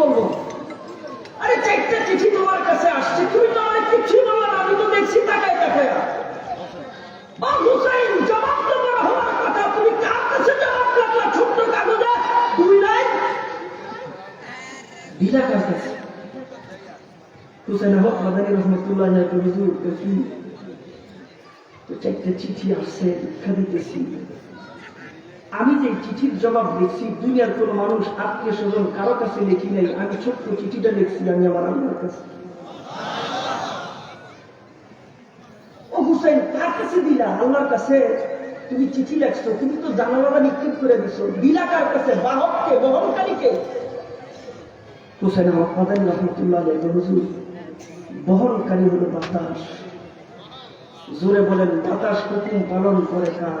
বলব? আরে চারটা চিঠি তোমার কাছে আসছে। তুমি তো আমার কিছুই বলল না, আমি তো দেখছি তাকায় তাকায় তুমি কাছে কাছে তো চারটা চিঠি আসছে দেখা দিতেছি। আমি যে চিঠির জবাব লিখছি দুনিয়ার কোনো মানুষ আত্মীয় স্বজন কারও কাছে লিখি নাই, আমি ছোট্ট চিঠিটা লিখছি, আমি আমার আল্লাহর কাছে। ও হুসেন কার কাছে দিলা? আল্লাহর কাছে। তুমি চিঠি লেখছো, তুমি তো জানালাটা নিক্ষেপ করে দিছো। দিলা কার কাছে? বাহককে, বহনকারীকে? হুসেন আমার রহমতুল্লাহ হুজুর, বহনকারী হলো বাতাস। জোরে বলেন, বাতাস হুকুম পালন করে কার?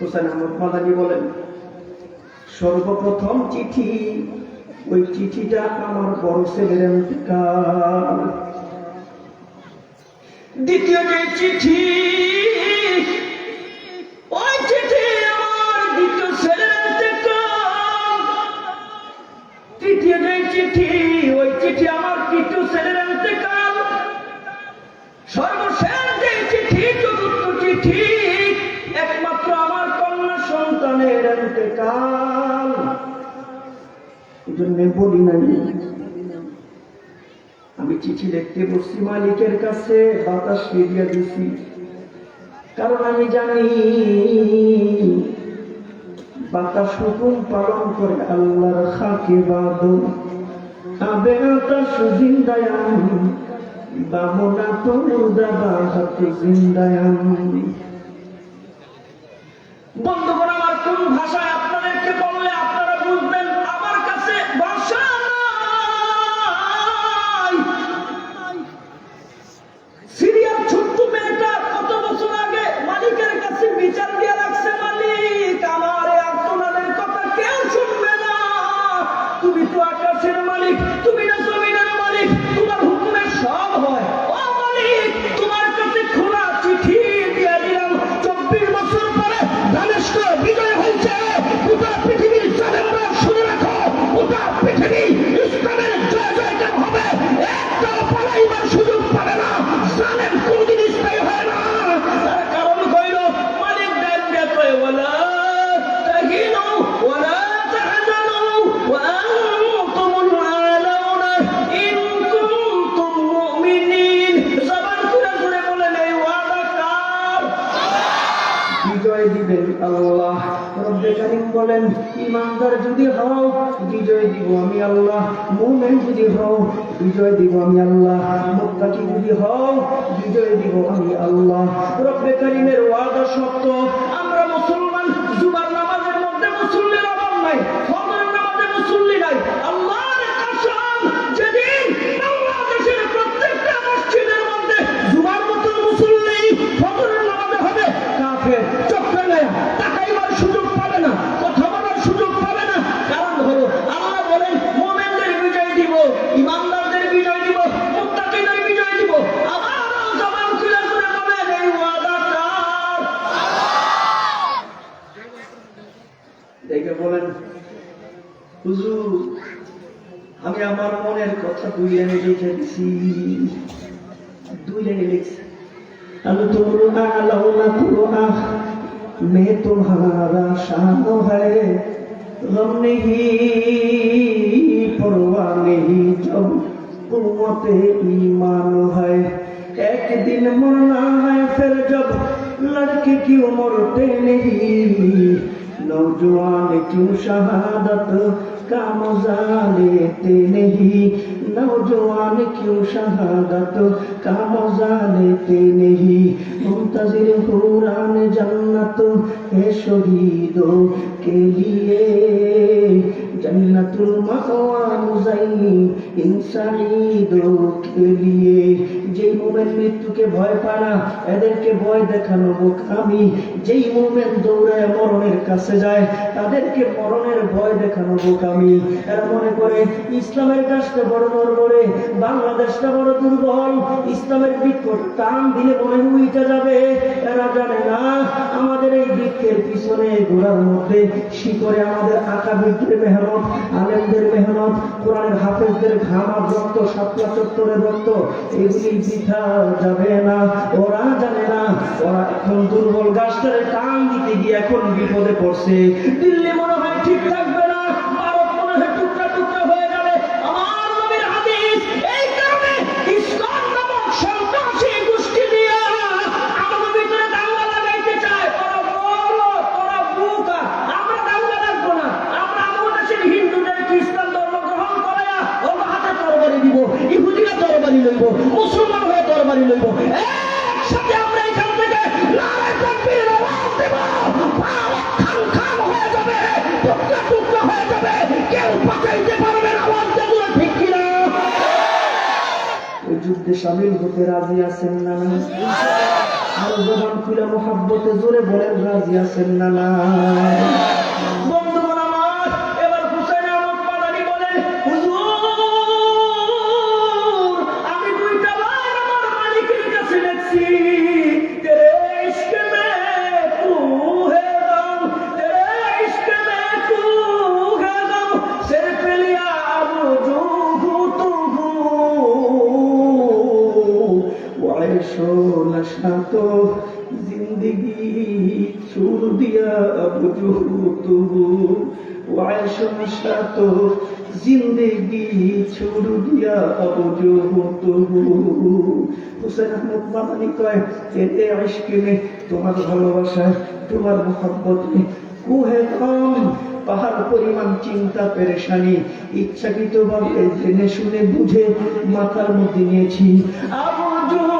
হোসেন আহমদ মাদানি বলেন সর্বপ্রথম চিঠি ওই চিঠিটা আমার বড় ছেলের দ্বিতীয় যে চিঠি অন্তকাল এই জন্য বলি নাই। আমি চিঠি লিখতে বসছি মালিকের কাছে, বাতাস ফিরিয়ে দিছি। কারণ আমি জানি, বাতাস হুকুম পালন করে আল্লাহর খাকে বাদো আবে আতাস জিন্দায়ান বামনা তনুদা বাহাত জিন্দায়ান বন্ধুগণ আমার কোন ভাষায় আপনাদেরকে বললে আপনারা বুঝবেন আমার কাছে ভাষা বিজয় দিবেন আল্লাহ। রব্বে কারিম বলেন ইমানদার যদি হও, বিজয় দিব আমি আল্লাহ। মুমিন যদি হও, বিজয় দিব আমি আল্লাহ। মুত্তাকি যদি হও, বিজয় দিব আমি আল্লাহ। রব্বে কারিমের ওয়াদা সত্য, আমরা মুসলমান, জুমার নামাজের মধ্যে মুসল্লির অভাব নাই, ফজরের নামাজে মুসল্লি নাই। হুজুর, আমি আমার মনের কথা দুইয়ে লিখে দিছি। দুইয়ে লিখছি আমি তোমরো আলাও না তোমরো আহ মে তোমারা শাহ হ্যায় গম নেহি নেহি জব ইমান একদিন মরনা জব, লড়কে কি উমর নেহি শাহাদত का मजा लेते नहीं नौजवान क्यों शहादत का मजा लेते नहीं मुंतजिर हुरान जन्नत है शहीदों के लिए जन्नतुल मावा मुजाइम साईदों के लिए যেই মোমেন মৃত্যুকে ভয় পায় না, এদেরকে ভয় দেখানো বোকামি যেই মোমেন দৌড়ে মরণের কাছে যায়, তাদেরকে মরণের ভয় দেখানো বোকামি এরা মনে করে, ইসলামের কাজটা বড় বড় করে বাংলাদেশটা বড় দুর্বল, ইসলামের বৃক্ষ টান দিলে মনে উইটা যাবে। এরা জানে না, আমাদের এই বৃক্ষের পিছনে ঘোড়ার মধ্যে শিকরে আমাদের মেহনত আলেমদের মেহনত কোরআনের হাফেজদের ঘামা রক্ত, সাতটা চত্বরের রক্ত এগুলি বৃথা যাবে না, ওরা জানে না। ওরা এখন দুর্বল গাছটারে টান দিতে গিয়ে এখন বিপদে পড়ছে। দিল্লি মনে হয় ঠিক থাকবে যুদ্ধে সামিল হতে রাজি আছেন না না? আর জবান খুলে মোহাব্বতে জোরে বলেন, রাজি আছেন না না? وجوده তোমার ভালোবাসায়, তোমার মোহাম্মত কুহে কম, পাহাড় পরিমাণ চিন্তা পেরেশানি। ইচ্ছাকৃতভাবে জেনে শুনে বুঝে মাথার মধ্যে নিয়েছি। আবজো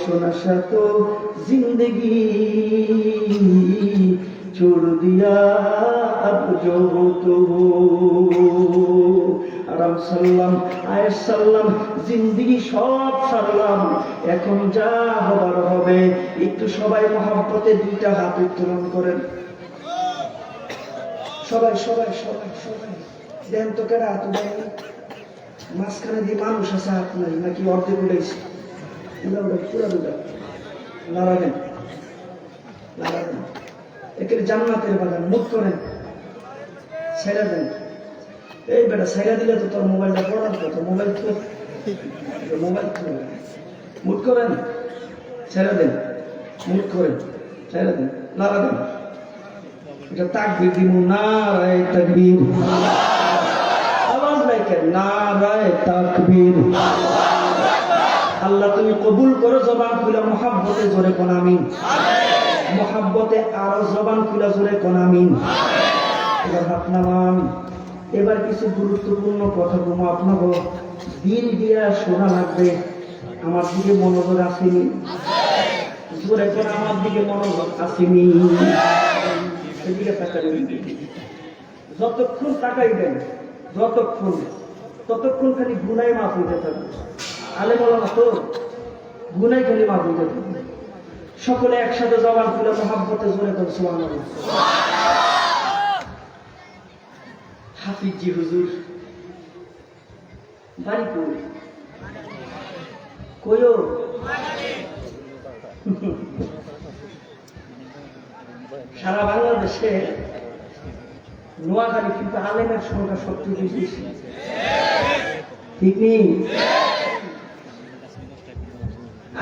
ওয়াইশ নশা তো জিন্দগি छोड़ दिया अब जो तो আরাম সাল্লাম আয়ের সাল্লাম জিন্দিগি সব সারলাম এখন যা হবার হবে একটু সবাই মহাব্বতে দুইটা হাত উত্তোলন করেন সবাই সবাই সবাই সবাই দেন তো কেরা হাত উঠাই মাঝখানে দিয়ে মানুষ আছে হাত নাই নাকি অর্ধেক উঠেছে উড়া উড়া পুরা উড়া লড়াবেন লড়াবেন একের জান্নাতের বাগান মুখ করেন ছেড়ে দেন এই বেটা ছেড়ে দিলে তো তোর মোবাইলটা পড়ার কথা মোবাইল মোবাইল তো করেন ছেড়ে দেন মুট করেন ছেড়ে দেন লড়া দেন এটা তাকবির দিব না রায় তাকবীর আওয়াজ নাই কেন না রায় তাকবীর আল্লাহ তুমি কবুল করো জবান খুলে মোহাব্বতে জোরে কোন মহাব্বতে আরও জবান খুলে জোরে কোন আমিন। এবার হাত নামান। এবার কিছু গুরুত্বপূর্ণ কথা বলব। আপনাকে দিন দিয়া শোনা লাগবে আমার দিকে মনোযোগ আসেনি। জোরে কোন আমার দিকে মনোযোগ আসেনি। সেদিকে তাকাবেন যতক্ষণ তাকাইবেন যতক্ষণ ততক্ষণ খালি গুনাই মাফ হইতে থাকবে। আলে বলো না তো গুনাই খালি হইতে থাকবে সকলে একসাথে জবান খুলে মহাব্বতে জোরে করে সোয়ান হাফিজি হুজুর, বাড়ি কই? কইও সারা বাংলাদেশে নোয়াখালী কিন্তু আলেমের সংখ্যা সবচেয়ে বেশি। ঠিক নেই?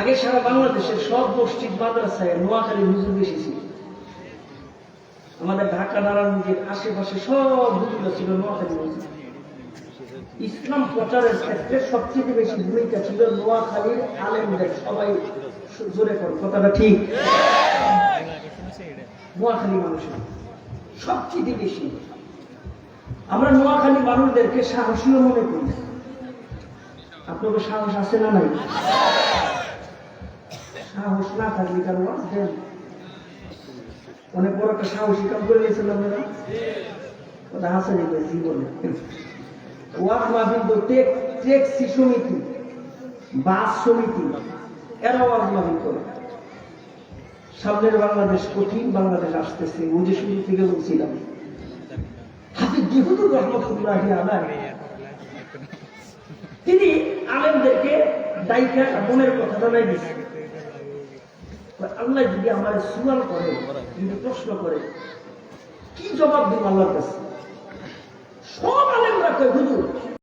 আগে সারা বাংলাদেশের সব মসজিদ, মাদ্রাসায় নোয়াখালী হুজুর বেশি ছিল আমাদের ঢাকা নারায়ণ নারায়ণগঞ্জের আশেপাশে সব হুজুরা ছিল নোয়াখালী মসজিদ ইসলাম প্রচারের ক্ষেত্রে সবচেয়ে বেশি ভূমিকা ছিল নোয়াখালীর আলেমদের। সবাই জোরে কর, কথাটা ঠিক। নোয়াখালী মানুষের সবচেয়ে বেশি। আমরা নোয়াখালী মানুষদেরকে সাহসীও মনে করি। আপনাদের সাহস আছে না নাই? সাহস না থাকলে দেন অনেক বড় একটা সাহসী করে কথা হাসানি করে জীবনে? ওয়াজ মাহফিল তো টেক সমিতি, বাস সমিতি এরা ওয়াজ মাহফিল করে। সামনের বাংলাদেশ কঠিন, বাংলাদেশ আসতেছে, ওই যে শুরু থেকে বলছিলাম। রহমতুল্লাহ তিনি আলেমদেরকে দায়িকা মনের কথা জানাই দিচ্ছে আল্লাহ যদি আমার সুয়াল করে, যদি প্রশ্ন করে, কি জবাব দিব আল্লাহর কাছে? সব আলেমরা কয়, হুজুর